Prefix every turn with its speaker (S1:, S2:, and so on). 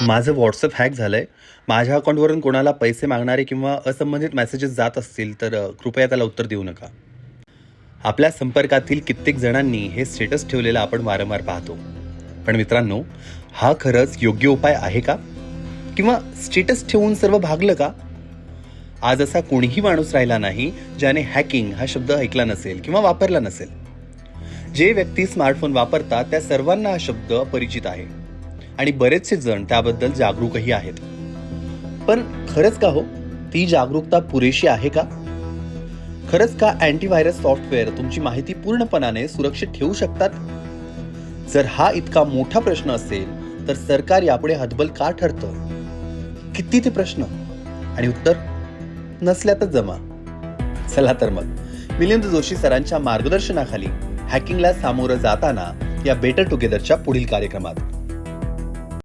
S1: माझं WhatsApp hack झालं आहे माझ्या अकाउंटवरून कोणाला पैसे मागणारे किंवा असंबंधित मेसेजेस जात असतील तर कृपया त्याला उत्तर देऊ नका. आपल्या संपर्कातील कित्येक जणांनी हे स्टेटस ठेवलेलं आपण वारंवार पाहतो. पण मित्रांनो हा खरंच योग्य उपाय आहे का? किंवा स्टेटस ठेवून सर्व भागलं का? आज असा कोणीही माणूस राहिला नाही ज्याने हॅकिंग हा शब्द ऐकला नसेल किंवा वापरला नसेल. जे व्यक्ती स्मार्टफोन वापरतात त्या सर्वांना हा शब्द परिचित आहे. आणि बरेचसे जण त्याबद्दल जागरूकही आहेत. पण खरंच का हो? ती जागरूकता पुरेशी आहे का? खरंच का अँटीव्हायरस सॉफ्टवेअर तुमची माहिती पूर्णपणाने सुरक्षित ठेवू शकतात? जर हा इतका मोठा प्रश्न असेल तर सरकार यापुढे हतबल का ठरतं? किती ते प्रश्न? आणि उत्तर? नसल्यातच जमा. चला तर मग. मिलिंद जोशी सरांच्या मार्गदर्शनाखाली हॅकिंगला सामोरं जाताना या बेटर टुगेदरच्या पुढील कार्यक्रमात.